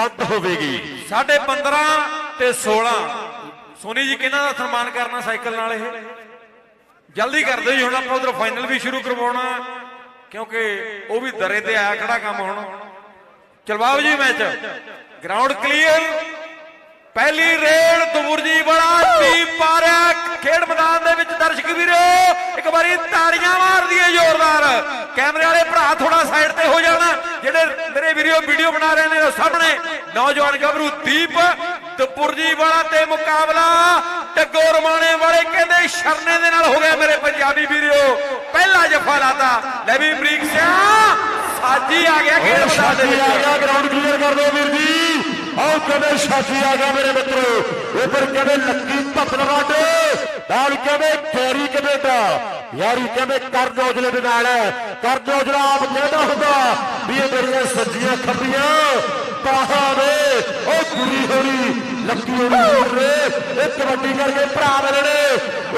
ਬੰਦ ਹੋਵੇਗੀ। ਸਾਢੇ 15 ਤੇ 16 ਸੋਨੀ ਜੀ, ਕਿਹਨਾਂ ਦਾ ਸਨਮਾਨ ਕਰਨਾ ਸਾਈਕਲ ਨਾਲ ਇਹ? ਜਲਦੀ ਕਰ ਦਿਓ ਜੀ, ਹੁਣ ਆਪਾਂ ਉਧਰ ਫਾਈਨਲ ਵੀ ਸ਼ੁਰੂ ਕਰਵਾਉਣਾ। ਕਿਉਂਕਿ ਉਹ ਵੀ ਦਰੇ ਤੇ ਆਇਆ ਖੜਾ ਕੰਮ ਹੁਣ। ਚਲਵਾਓ ਜੀ ਮੈਚ। ਗਰਾਊਂਡ ਕਲੀਅਰ ਪਹਿਲੀ ਰੇਡ ਦਮੁਰਜੀ ਵਾਲਾ ਟੀਮ ਪਾਰਿਆ ਖੇਡ ਮੈਦਾਨ ਦੇ ਵਿੱਚ ਦਰਸ਼ਕ ਵੀਰੋ। ਇੱਕ ਵਾਰੀ ਤਾੜੀਆਂ ਮਾਰ ਦਈਏ ਜ਼ੋਰਦਾਰ। ਕੈਮਰੇ ਵਾਲੇ ਭਰਾ ਥੋੜਾ ਸਾਈਡ ਤੇ ਹੋ ਜਾਣਾ। ਜਿਹੜੇ ਮੇਰੇ ਵੀਡੀਓ ਵੀਡੀਓ ਬਣਾ ਰਹੇ ਨੇ ਉਹ ਸਾਹਮਣੇ। ਨੌਜਵਾਨ ਗੱਭਰੂ ਦੀਪ ਦਪੁਰਜੀ ਵਾਲਾ ਤੇ ਮੁਕਾਬਲਾ। ਟੱਗੋ ਰਮਾਣੇ ਵਾਲੇ ਕਹਿੰਦੇ ਸ਼ਰਨੇ ਦੇ ਨਾਲ ਹੋ ਗਿਆ ਮੇਰੇ ਪੰਜਾਬੀ ਵੀਰੋ। ਪਹਿਲਾ ਜਫਾ ਲਾਤਾ। ਲੈ ਵੀ ਬਰੀਕ ਸਿਆ। ਸਾਜੀ ਆ ਗਿਆ ਖੇਡ ਮੈਦਾਨ ਦੇ ਆ ਗਿਆ ਗਰਾਊਂਡ ਕਲੀਅਰ ਕਰ ਦਿਓ ਵੀਰ ਜੀ। ਆਓ ਕਹਿੰਦੇ ਸਾਥੀ ਆ ਗਿਆ ਮੇਰੇ ਮਿੱਤਰੋ। ਉਧਰ ਕਹਿੰਦੇ ਲੱਕੀ ਭੱਤਨ ਵਾਟੇ ਨਾਲ ਕਹਿੰਦੇ ਕੈਰੀ ਕੈਨੇਡਾ ਯਾਰੀ ਕਹਿੰਦੇ ਕਰਜ਼ ਔਜਲੇ ਦੇ ਨਾਲ ਕਰਜ਼ ਔਜਲਾ ਆਪ ਕਹਿੰਦਾ ਹੁੰਦਾ, ਵੀ ਇਹ ਮੇਰੀਆਂ ਸੱਜੀਆਂ ਖੱਬੀਆਂ ਬਾਹਾਂ ਨੇ, ਉਹ ਕੁੜੀ ਹੋਣੀ, ਲੱਕੀ ਹੋਣੀ ਹੋਰ ਇਹ ਕਬੱਡੀ ਕਰਕੇ ਭਰਾ ਮੇਰੇ ਨੇ,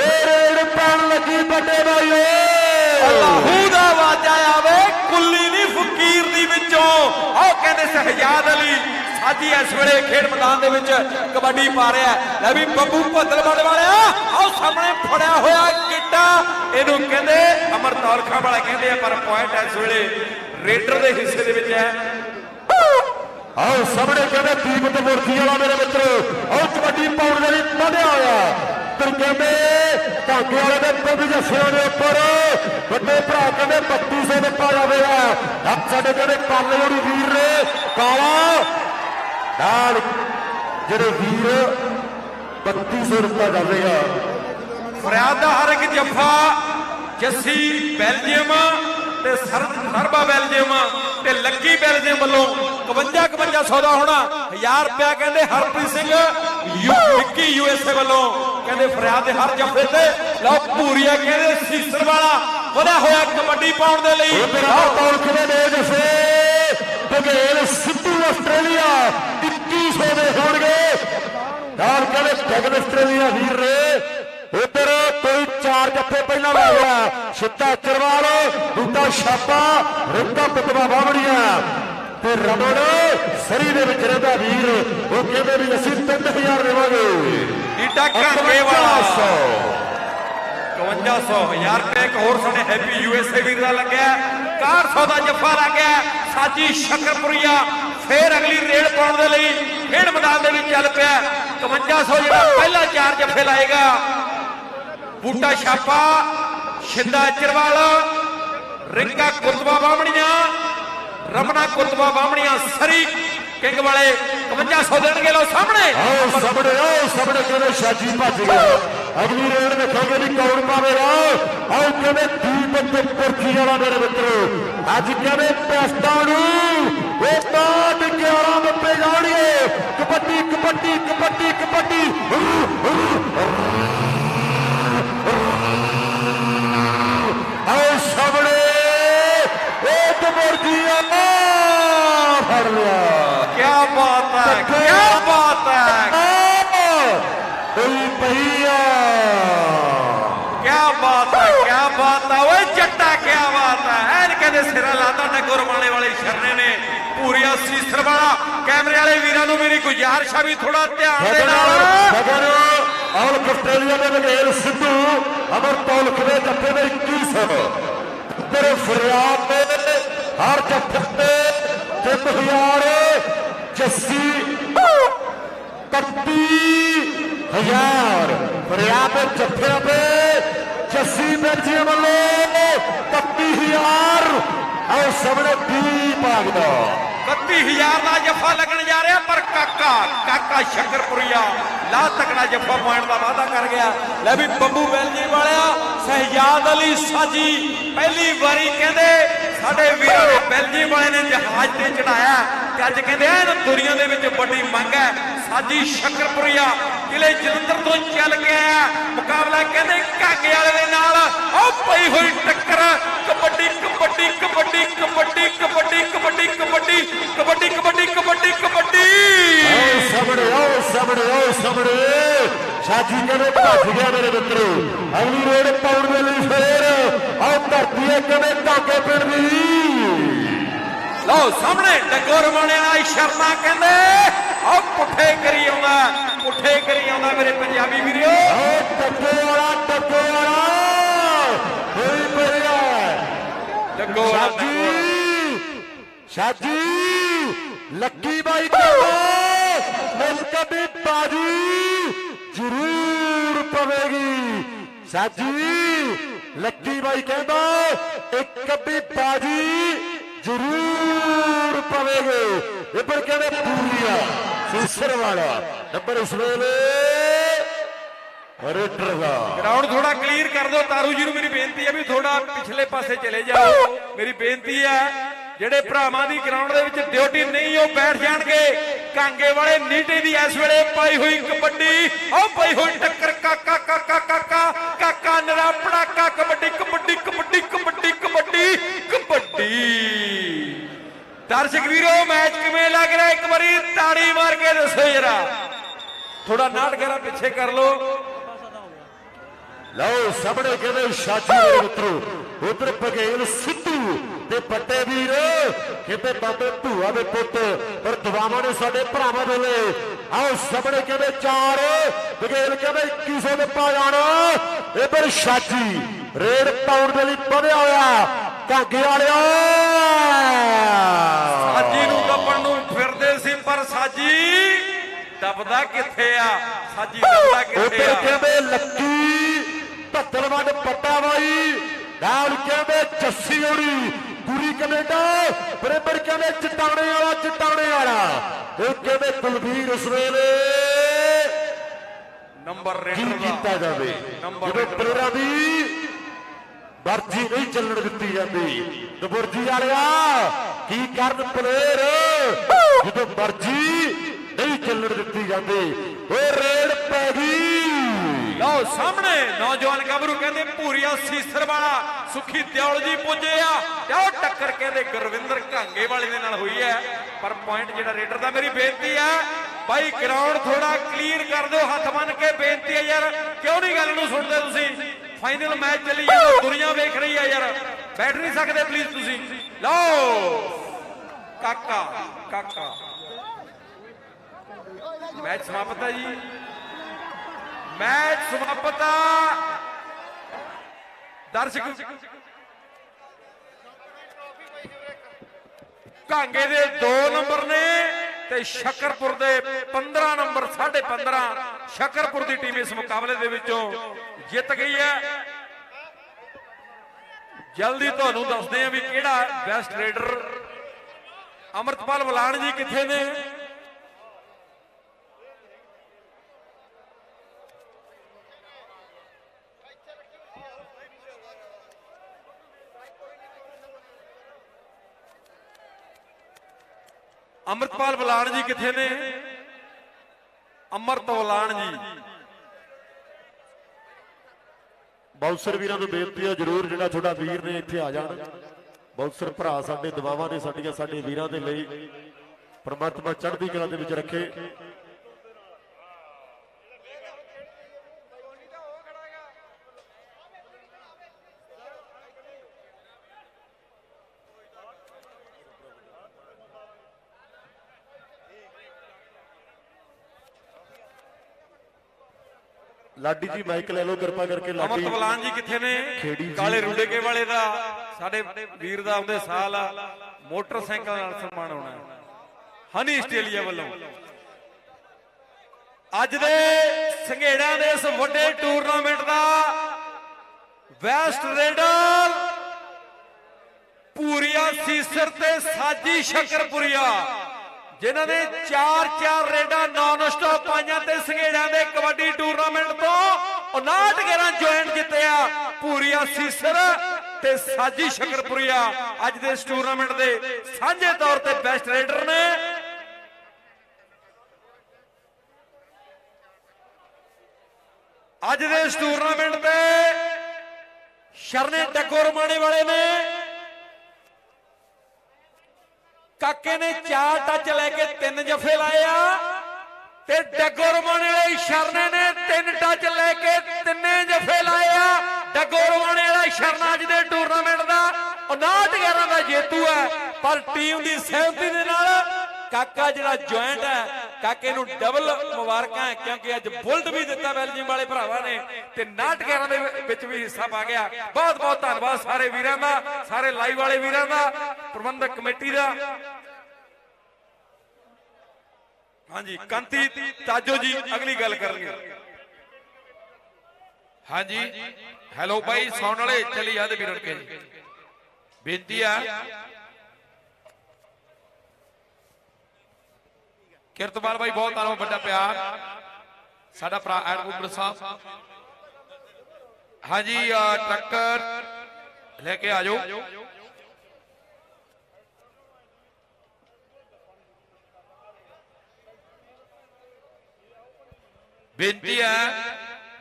ਇਹ ਰੇਡ ਪੈਣ ਲੱਗੀ ਵੱਡੇ ਭਾਈਓ ਅੱਲਾਹੂ ਦਾ ਵਾਜਾ ਆਵੇ ਕੁੱਲੀ ਨਹੀਂ ਫਕੀਰ ਦੀ ਵਿੱਚੋਂ ਆਹ ਕਹਿੰਦੇ ਸਹਜਾਦ ਅਲੀ ਸਾਜੀ ਇਸ ਵੇਲੇ ਖੇਡ ਮੈਦਾਨ ਦੇ ਵਿੱਚ ਕਬੱਡੀ ਪਾ ਰਿਹਾ ਹੈ। ਲੈ ਵੀ ਬੱਬੂ ਭੱਦਲਵੜ ਵਾਲਿਆ, ਆਹ ਸਾਹਮਣੇ ਫੜਿਆ ਹੋਇਆ ਕਿੱਟਾ ਇਹਨੂੰ ਕਹਿੰਦੇ ਅਮਰਤੌਲ ਖਾਂ ਵਾਲਾ ਕਹਿੰਦੇ ਆ, ਪਰ ਪੁਆਇੰਟ ਇਸ ਵੇਲੇ ਰੇਡਰ ਦੇ ਹਿੱਸੇ ਦੇ ਵਿੱਚ ਹੈ। ਆਓ, ਸਾਹਮਣੇ ਕਹਿੰਦੇ ਦੀਪਤ ਮੁਰਗੀ ਵਾਲਾ ਮੇਰੇ ਮਿੱਤਰੋ, ਆਓ, ਕਬੱਡੀ ਪਾਉਣ ਦੇ ਲਈ ਵਧਿਆ ਹੋਇਆ। ਕਹਿੰਦੇ ਧਾਗੇ ਵਾਲੇ ਦੇ ਪਿੰਡ ਜੱਸਿਆਂ ਦੇ ਉੱਪਰ, ਵੱਡੇ ਭਰਾ ਕਹਿੰਦੇ 3200 ਦਿੱਤਾ ਜਾਵੇਗਾ ਆਹ ਸਾਡੇ ਕਹਿੰਦੇ ਕਾਲੇ ਵਾਲੀ ਵੀਰ ਨੇ, ਕਾਲਾ, ਨਾਲ ਜਿਹੜੇ ਵੀਰ 3200 ਦਿੱਤਾ ਜਾਵੇਗਾ ਫਰਿਆਦ ਦਾ ਹਰ ਇੱਕ ਜੱਫਾ ਜੱਸੀ ਬੈਲਜੀਅਮ ਤੇ ਸਰ- ਸਰਬਾ ਬੈਲਜੀਅਮ ਤੇ ਲੱਕੀ ਬੈਲਜੀਅਮ ਵੱਲੋਂ 51 51 ਦਾ ਹੋਣਾ। 1000 ਰੁਪਿਆ ਕਹਿੰਦੇ ਹਰਪ੍ਰੀਤ ਸਿੰਘ ਯੂ ਵਿੱਕੀ ਯੂਐਸਏ ਵੱਲੋਂ ਕਹਿੰਦੇ ਫਰਿਆਦ ਦੇ ਹਰ ਜੱਫੇ ਤੇ। ਲਓ ਪੂਰੀਆ ਕਹਿੰਦੇ ਸੀਸਰ ਵਾਲਾ ਵਧਿਆ ਹੋਇਆ ਕਬੱਡੀ ਪਾਉਣ ਦੇ ਲਈ। ਮੇਰਾ ਤੌਲਕ ਦੇ ਨੇ ਜਸੇ? ਬਗੇਲ ਸਿੱਧੂ ਆਸਟ੍ਰੇਲੀਆ 2100 ਦੇ ਹੋਣਗੇ। ਨਾਲ ਕਹਿੰਦੇ ਜਗਨ ਆਸਟ੍ਰੇਲੀਆ ਵੀਰ ਨੇ। ਉਧਰ ਕੋਈ ਚਾਰ ਜੱਫੇ ਪਹਿਲਾਂ ਲਾ ਗਿਆ। ਸਿੱਧਾ ਚਰਵਾਲ ਦੂਜਾ ਛਾਪਾ ਰਿੰਦਾ ਪਤਵਾ ਬਾਵੜੀਆਂ ਤੇ ਰਮਣ ਸਰੀ ਦੇ ਵਿੱਚ ਰਹਿੰਦਾ ਵੀਰ। ਉਹ ਕਹਿੰਦੇ ਵੀ ਅਸੀਂ 3000 ਦੇਵਾਂਗੇ। ਈਟਾ ਘਾਂਗੇ ਵਾਲਾ। 5100 5100 1000 ਰੁਪਏ ਇੱਕ ਹੋਰ ਸਾਡੇ ਹੈਪੀ ਯੂਐਸਏ ਵੀਰ ਦਾ ਲੱਗਿਆ। 400 ਦਾ ਜੱਫਾ ਲੱਗਿਆ। ਸਾਜੀ ਸ਼ਕਰਪੁਰੀਆ ਫੇਰ ਅਗਲੀ ਰੇਡ ਪਾਉਣ ਦੇ ਲਈ ਖੇਡ ਮੈਦਾਨ ਦੇ ਵਿੱਚ ਚੱਲ ਪਿਆ। 5100 ਜਿਹੜਾ ਪਹਿਲਾ ਚਾਰ ਜੱਫੇ ਲਾਏਗਾ। ਬੂਟਾ ਛਾਪਾ ਸ਼ਿੰਦਾ ਚਰਵਾਲ ਰਿੰਗਾ ਕੁਰਤਵਾ ਬਾਹਮਣੀਆਂ ਰਮਣਾ ਕੁਰਤਵਾ ਬਾਹਮਣੀਆਂ, ਸਰੀ ਕਿੰਗ ਵਾਲੇ 5100 ਦੇਣਗੇ ਲੋ ਸਾਹਮਣੇ। ਆਓ ਸਾਹਮਣੇ ਆਓ ਸਾਹਮਣੇ ਕਹਿੰਦੇ ਸ਼ਾਜੀ ਭੱਜ ਗਿਆ। ਅਗਲੀ ਰੇਡ ਵੇਖਾਂਗੇ ਵੀ ਕੌਣ ਪਾਵੇਗਾ। ਆਓ ਕਹਿੰਦੇ ਦੀਪ ਤੇ ਪੁਰਖੀ ਵਾਲਾ ਮੇਰੇ ਮਿੱਤਰੋ। ਅੱਜ ਕਿਵੇਂ ਪੈਸਟਾਂ ਨੂੰ ਇਹ ਬਾਤ 11 ਮੱਪੇ ਜਾਣਗੇ। ਕਬੱਡੀ ਕਬੱਡੀ ਕਬੱਡੀ ਕਬੱਡੀ। ਬਾਤ ਹੈ ਪਈਆ ਕੀ ਬਾਤ ਹੈ ਕੀ ਬਾਤ ਹੈ। ਓਏ ਜੱਟਾ ਕੀ ਬਾਤ ਹੈ। ਐਨ ਕਹਿੰਦੇ ਸਿਰਾ ਲਾਤਾ ਟੱਗੋ ਰਮਾਣੇ ਵਾਲੇ ਸ਼ਰਨੇ ਨੇ। ਪੂਰੀਆ ਸੀਸਰ ਵਾਲਾ। ਕੈਮਰੇ ਵਾਲੇ ਵੀਰਾਂ ਨੂੰ ਮੇਰੀ ਗੁਜ਼ਾਰਿਸ਼ ਆ ਵੀ ਥੋੜਾ ਧਿਆਨ ਦੇ ਨਾਲ। ਔਰ ਆਸਟ੍ਰੇਲੀਆ ਦੇ ਬਗੇਲ ਸਿੱਧੂ ਅਮਰ ਤੌਲਖ ਦੇ ਜੱਫੇ ਦੇ 2100 ਤੇਰੇ ਫਰਿਆਦ ਦੇ ਹਰ ਜੱਫੇ ਤੇ 3000 ਜੱਸੀ 31000 ਫਰਿਆਦ ਦੇ ਤੇ ਜੱਸੀ ਮਿਰਜੀ ਵੱਲੋਂ 31000 ਆਓ ਸਾਹਮਣੇ 20 ਭਾਗਦਾ 31000 ਦਾ ਜੱਫਾ ਲੱਗਣ ਜਾ ਰਿਹਾ, ਪਰ ਕਾਕਾ ਕਾਕਾ ਸ਼ਕਰਪੁਰੀਆ ਲਾ ਤਕੜਾ ਜੱਫਾ ਪੁਆਇੰਟ ਦਾ ਵਾਅਦਾ ਕਰ ਗਿਆ। ਲੈ ਵੀ ਬੱਬੂ ਬੈਲਜੀ ਵਾਲਿਆ ਸਹਿਯਾਦ ਅਲੀ ਸਾਜੀ ਪਹਿਲੀ ਵਾਰੀ ਕਹਿੰਦੇ, ਸਾਡੇ ਵੀਰੋ ਬੈਲਜੀ ਵਾਲੇ ਨੇ ਜਹਾਜ਼ ਤੇ ਚੜਾਇਆ। ਤੇ ਅੱਜ ਕਹਿੰਦੇ ਐਨ ਦੁਨੀਆ ਦੇ ਵਿੱਚ ਵੱਡੀ ਮੰਗ ਹੈ ਸਾਜੀ ਸ਼ਕਰਪੁਰੀਆ ਕਿਲੇ ਜਲੰਧਰ ਤੋਂ ਚੱਲ ਕੇ ਆਇਆ ਮੁਕਾਬਲਾ ਕਹਿੰਦੇ ਕਾਗੇ ਵਾਲੇ ਦੇ ਨਾਲ ਉਹ ਪਈ ਹੋਈ ਟੱਕਰ ਕਬੱਡੀ ਕਬੱਡੀ ਕਬੱਡੀ ਕਬੱਡੀ ਕਬੱਡੀ ਕਬੱਡੀ ਕਬੱਡੀ ਕਬੱਡੀ ਕਬੱਡੀ ਕਬੱਡੀ ਕਬੱਡੀ ਆਓ ਸਾਹਮਣੇ ਆਓ ਸਾਹਮਣੇ ਆਓ ਸਾਹਮਣੇ ਸਾਜੀ ਕਹਿੰਦੇ ਭੱਜ ਗਿਆ ਮੇਰੇ ਮਿੱਤਰੋ ਅਗਲੀ ਰੇਡ ਪਾਉਣ ਦੇ ਲਈ ਫੇਰ ਆਓ ਧਰਤੀ ਹੈ ਕਹਿੰਦੇ ਧਾਗੇ ਪਿੰਡ ਦੀ ਲਓ ਸਾਹਮਣੇ ਡੱਗੋ ਰਮਾਣੇ ਵਾਲਾ ਸ਼ਰਮਾ ਕਹਿੰਦੇ ਆਹ ਪੁੱਠੇ ਕਰੀ ਆਉਂਦਾ ਪੁੱਠੇ ਕਰੀ ਆਉਂਦਾ ਮੇਰੇ ਪੰਜਾਬੀ ਵੀਰੋ। ਓ ਟੱਕੇ ਵਾਲਾ ਟੱਕੇ ਵਾਲਾ। ਹੋਈ ਪਰਿਆ ਵਾਲਾ। ਸਾਜੀ ਸਾਜੀ ਲੱਕੀ ਬਾਈ ਕਹਿੰਦਾ ਮਿਲਕ ਦੀ ਬਾਜੀ ਜ਼ਰੂਰ ਪਵੇਗੀ। ਸਾਜੀ ਲੱਕੀ ਬਾਈ ਕਹਿੰਦਾ ਇੱਕ ਵੀ ਬਾਜੀ ਜ਼ਰੂਰ ਪਵੇਗੀ। ਇਹ ਪਰ ਕਹਿੰਦੇ ਪੂਰੀ ਆ? ਵਾਲਾ। ਨੰਬਰ ਇਸ ਵੇਲੇ ਰੇਡਰ ਦਾ। ਗਰਾਊਂਡ ਥੋੜਾ ਕਲੀਅਰ ਕਰ ਦਿਓ। ਤਾਰੂ ਜੀ ਨੂੰ ਮੇਰੀ ਬੇਨਤੀ ਹੈ ਵੀ ਥੋੜਾ ਪਿਛਲੇ ਪਾਸੇ ਚਲੇ ਜਾਓ। ਮੇਰੀ ਬੇਨਤੀ ਹੈ, ਜਿਹੜੇ ਭਰਾਵਾਂ ਦੀ ਗਰਾਊਂਡ ਦੇ ਵਿੱਚ ਡਿਊਟੀ ਨਹੀਂ, ਉਹ ਬੈਠ ਜਾਣਗੇ। ਕਾਂਗੇ ਵਾਲੇ ਨੀਟੇ ਦੀ ਇਸ ਵੇਲੇ ਪਾਈ ਹੋਈ ਕਬੱਡੀ। ਉਹ ਪਾਈ ਹੋਈ ਟੱਕਰ। ਕਾਕਾ ਕਾਕਾ ਕਾਕਾ ਕਾਕਾ ਨਰਾ ਪੜਾਕਾ ਕਬੱਡੀ ਕਬੱਡੀ ਕਬੱਡੀ ਕਬੱਡੀ ਕਬੱਡੀ ਕਬੱਡੀ। ਦਰਸ਼ਕ ਵੀਰੋ, ਮੈਚ ਕਿਵੇਂ ਲੱਗ ਰਿਹਾ? ਇੱਕ ਵਾਰੀ ਤਾੜੀ ਮਾਰ ਕੇ ਦੱਸੋ ਜਰਾ। ਥੋੜਾ ਨਾਟ ਕਰਾ ਪਿੱਛੇ ਕਰ ਲਓ। ਲਓ, ਸਾਹਮਣੇ ਕਹਿੰਦੇ ਸ਼ਾਜੀ ਦੇ ਮਿੱਤਰੋ? ਉਧਰ ਬਗੇਲ ਸਿੱਧੂ ਤੇ ਪੱਟੇ ਵੀਰ। ਕਹਿੰਦੇ ਬਾਬੇ ਭੂਆ ਦੇ ਪੁੱਤ, ਪਰ ਦੁਆਵਾਂ ਨੇ ਸਾਡੇ ਭਰਾਵਾਂ ਦੇ ਲਈ। ਆਓ, ਸਾਹਮਣੇ ਕਹਿੰਦੇ ਚਾਰ। ਭਗੇਲ ਕਹਿੰਦੇ 2100 ਦੇ ਪਾ ਜਾਣਾ ਇਧਰ ਸ਼ਾਜੀ ਰੇਡ ਪਾਉਣ ਦੇ ਲਈ ਵਧਿਆ ਹੋਇਆ। ਕਾਗੇ ਵਾਲਿਆ ਸਾਜੀ ਨੂੰ ਦੱਬਣ ਨੂੰ ਫਿਰਦੇ ਸੀ ਪਰ ਸਾਜੀ ਦੱਬਦਾ ਕਿੱਥੇ ਆ? ਸਾਜੀ ਦੱਬਦਾ ਕਿੱਥੇ ਉਧਰ ਆ ਕਹਿੰਦੇ ਲੱਕੀ ਭੱਤਲਵੰਡ ਪੱਟਾ ਬਾਈ ਨਾਲ ਕਹਿੰਦੇ ਜੱਸੀ ਹੋਣੀ ਪੂਰੀ ਕੈਨੇਡਾ। ਬਰੇਬਰ ਕਹਿੰਦੇ ਚਟਾਣੇ ਵਾਲਾ ਚਟਾਣੇ ਵਾਲਾ। ਇਹ ਕਹਿੰਦੇ ਕੁਲਵੀਰ ਇਸ ਵੇਲੇ ਨੰਬਰ ਰੇਡਰ ਕੀਤਾ ਦਾ ਜਾਵੇ? ਨੰਬਰ ਰੇਡਰ ਦੀ ਵਰਜੀ ਨਹੀਂ ਚੱਲਣ ਦਿੱਤੀ ਜਾਂਦੀ। ਦਬੁਰਜੀ ਵਾਲਿਆ, ਕੀ ਕਰਨ ਪਲੇਅਰ ਜਦੋਂ ਮਰਜ਼ੀ ਨਹੀਂ ਚੱਲਣ ਦਿੱਤੀ ਜਾਂਦੀ ਉਹ ਰੇਡ ਪੈ ਗਈ। ਲਓ ਸਾਹਮਣੇ ਨੌਜਵਾਨ ਗੱਭਰੂ ਕਹਿੰਦੇ, ਭੂਰੀਆ ਸੀਸਰ ਵਾਲਾ ਸੁਖੀ ਦਿਓਲ ਜੀ ਪੁੱਜੇ ਆ। ਤੇ ਉਹ ਟੱਕਰ ਕਹਿੰਦੇ, ਗੁਰਵਿੰਦਰ ਘਾਂਗੇ ਵਾਲੇ ਦੇ ਨਾਲ ਹੋਈ ਹੈ। ਪਰ ਪੁਆਇੰਟ ਜਿਹੜਾ ਰੇਡਰ ਦਾ ਮੇਰੀ ਬੇਨਤੀ ਹੈ, ਬਾਈ ਗਰਾਊਂਡ ਥੋੜਾ ਕਲੀਅਰ ਕਰ ਦਿਓ, ਹੱਥ ਬੰਨ ਕੇ ਬੇਨਤੀ ਹੈ ਯਾਰ, ਕਿਉਂ ਨਹੀਂ ਗੱਲ ਨੂੰ ਸੁਣਦੇ ਤੁਸੀਂ? ਫਾਈਨਲ ਮੈਚ ਚੱਲੀ ਜਾਂਦਾ ਦੁਨੀਆ ਵੇਖ ਰਹੀ ਹੈ ਯਾਰ। ਬੈਠ ਨਹੀਂ ਸਕਦੇ ਪਲੀਜ਼ ਤੁਸੀਂ। ਲਓ। ਕਾਕਾ ਕਾਕਾ। ਮੈਚ ਸਮਾਪਤ ਹੈ ਜੀ। ਮੈਚ ਸਮਾਪਤ ਆ। ਦਰਸ਼ਕ। ਕਾਂਗੇ ਦੇ 2 ਨੰਬਰ ਨੇ। ਤੇ ਸ਼ਕਰਪੁਰ ਦੇ 15 ਨੰਬਰ 15.5 ਸ਼ਕਰਪੁਰ ਦੀ ਟੀਮ ਇਸ ਮੁਕਾਬਲੇ ਦੇ ਵਿੱਚੋਂ ਜਿੱਤ ਗਈ ਹੈ। ਜਲਦੀ ਤੁਹਾਨੂੰ ਦੱਸਦੇ ਹਾਂ ਵੀ ਕਿਹੜਾ ਬੈਸਟ ਰੇਡਰ ਅਮਰਤਪਾਲ ਬਲਾਨ ਜੀ ਕਿੱਥੇ ਨੇ? ਅਮਰਤਪਾਲ ਬਲਾਨ ਜੀ ਕਿੱਥੇ ਨੇ? ਅਮਰਤ ਬਲਾਨ ਜੀ। ਬਾਉਂਸਰ ਵੀਰਾਂ ਨੂੰ ਬੇਨਤੀ ਹੈ ਜਰੂਰ ਜਿਹੜਾ ਤੁਹਾਡਾ ਵੀਰ ਨੇ ਇੱਥੇ ਆ ਜਾਣ। ਬਾਉਂਸਰ ਭਰਾ ਸਾਡੇ, ਦਵਾਵਾਂ ਨੇ ਸਾਡੀਆਂ, ਸਾਡੇ ਵੀਰਾਂ ਦੇ ਲਈ। ਪਰਮਾਤਮਾ ਚੜ੍ਹਦੀ ਕਲਾ ਦੇ ਵਿੱਚ ਰੱਖੇ। ਲਾਡੀ ਜੀ ਮਾਈਕ ਲੈ ਲਓ ਕਿਰਪਾ ਕਰਕੇ ਲਾਡੀ। ਅਮਰਤ ਬਲਾਨ ਜੀ ਕਿੱਥੇ ਨੇ। ਕਾਲੇ ਰੁੰਡੇਕੇ ਵਾਲੇ ਦਾ। ਸਾਡੇ ਵੀਰ ਦਾ ਆਉਂਦੇ ਸਾਲ ਆ। ਮੋਟਰਸਾਈਕਲ ਨਾਲ ਸਨਮਾਨ ਹੋਣਾ। ਹਨੀ ਆਸਟ੍ਰੇਲੀਆ ਵੱਲੋਂ। ਅੱਜ ਦੇ ਸੰਘੇੜਾਂ ਦੇ ਇਸ ਵੱਡੇ ਟੂਰਨਾਮੈਂਟ ਦਾ ਵੈਸਟ ਰੇਡਰ ਪੂਰੀਆ ਸੀਸਰ ਤੇ ਸਾਜੀ ਸ਼ਕਰਪੁਰੀਆ। ਜਿਨ੍ਹਾਂ ਨੇ 4-4 ਰੇਡਾਂ ਨਾਨ ਸਟਾਪ ਪਾਈਆਂ ਤੇ ਸੰਘੇੜਾਂ ਦੇ ਕਬੱਡੀ ਟੂਰਨਾਮੈਂਟ ਤੋਂ 59 ਗੇਰਾਂ ਜੁਆਇੰਟ ਜਿੱਤਿਆ ਪੂਰੀਆ ਸੀਸਰ ਤੇ ਸਾਜੀ ਸ਼ਕਰਪੁਰੀਆ। ਅੱਜ ਦੇ ਇਸ ਟੂਰਨਾਮੈਂਟ ਦੇ ਸਾਂਝੇ ਤੌਰ ਤੇ ਬੈਸਟ ਰੇਡਰ ਨੇ ਅੱਜ ਦੇ ਇਸ ਟੂਰਨਾਮੈਂਟ ਤੇ ਸ਼ਰਨੇ ਟੱਕੋ ਰਮਾਣੇ ਵਾਲੇ ਨੇ ਕਾਕੇ ਨੇ ਚਾਰ ਟੱਚ ਲੈ ਕੇ ਤਿੰਨ ਜਫੇ ਲਾਏ ਆ। ਤੇ ਡੱਗੋ ਰਮਾਣੇ ਵਾਲੇ ਸ਼ਰਨੇ ਨੇ ਤਿੰਨ ਟੱਚ ਲੈ ਕੇ ਤਿੰਨੇ ਜਫੇ ਲਾਏ ਆ। ਡੱਗੋ ਰਮਾਣੇ ਵਾਲਾ ਸ਼ਰਨਾ ਅੱਜ ਦੇ ਟੂਰਨਾਮੈਂਟ ਦਾ। 59 11 ਦਾ ਜੇਤੂ ਹੈ, ਪਰ ਟੀਮ ਦੀ ਸਹਿਮਤੀ ਦੇ ਨਾਲ ਕਾਕਾ ਜਿਹੜਾ ਜੁਆਇੰਟ ਹੈ, ਕਾਕੇ ਨੂੰ ਡਬਲ ਮੁਬਾਰਕਾਂ ਹੈ, ਕਿਉਂਕਿ ਅੱਜ ਬੁਲਟ ਵੀ ਦਿੱਤਾ ਬੈਲਜੀਅਮ ਵਾਲੇ ਭਰਾਵਾਂ ਨੇ ਤੇ 59 11 ਦੇ ਵਿੱਚ ਵੀ ਹਿੱਸਾ ਪਾ ਗਿਆ। ਬਹੁਤ ਬਹੁਤ ਧੰਨਵਾਦ ਸਾਰੇ ਵੀਰਾਂ ਦਾ, ਸਾਰੇ ਲਾਈਵ ਵਾਲੇ ਵੀਰਾਂ ਦਾ, ਪ੍ਰਬੰਧਕ ਕਮੇਟੀ ਦਾ। ਹਾਂਜੀ, ਕੰਤੀ ਤਾਜੋ ਜੀ, ਅਗਲੀ ਗੱਲ ਕਰਨਗੇ ਹਾਂਜੀ ਹੈਲੋ ਬਾਈ ਸੌਣ ਵਾਲੇ, ਚਲੀ ਜਾਂਦੇ ਵੀਰਣ ਕੇ ਬੇਨਤੀ ਆ ਕਿਰਤਮਾਲ ਬਾਈ ਬਹੁਤ ਧੰਨਵਾਦ ਵੱਡਾ ਪਿਆਰ। ਸਾਡਾ ਭਰਾ ਐਡਵੋਕੇਟ ਸਾਹਿਬ। ਹਾਂਜੀ ਅਹ, ਟਰੱਕਰ ਲੈ ਕੇ ਆ ਜਾਓ ਬੇਨਤੀ ਹੈ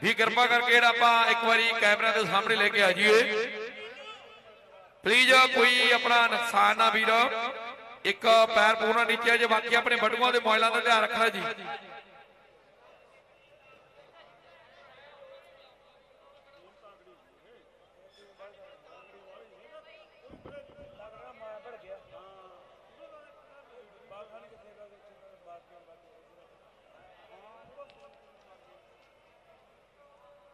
ਵੀ ਕਿਰਪਾ ਕਰਕੇ ਜਿਹੜਾ ਆਪਾਂ ਇੱਕ ਵਾਰੀ ਕੈਮਰਾ ਦੇ ਸਾਹਮਣੇ ਲੈ ਕੇ ਆ ਜਾਈਏ ਪਲੀਜ਼ ਕੋਈ ਆਪਣਾ ਨੁਕਸਾਨ ਨਾ ਵੀਰ। ਇੱਕ ਪੈਰ ਪੂਰਾ ਨੀਚੇ ਜੇ ਬਾਕੀ ਆਪਣੇ ਬਟੂਆਂ ਦੇ ਮੋਇਲਾਂ ਦਾ ਧਿਆਨ ਰੱਖਣਾ ਜੀ।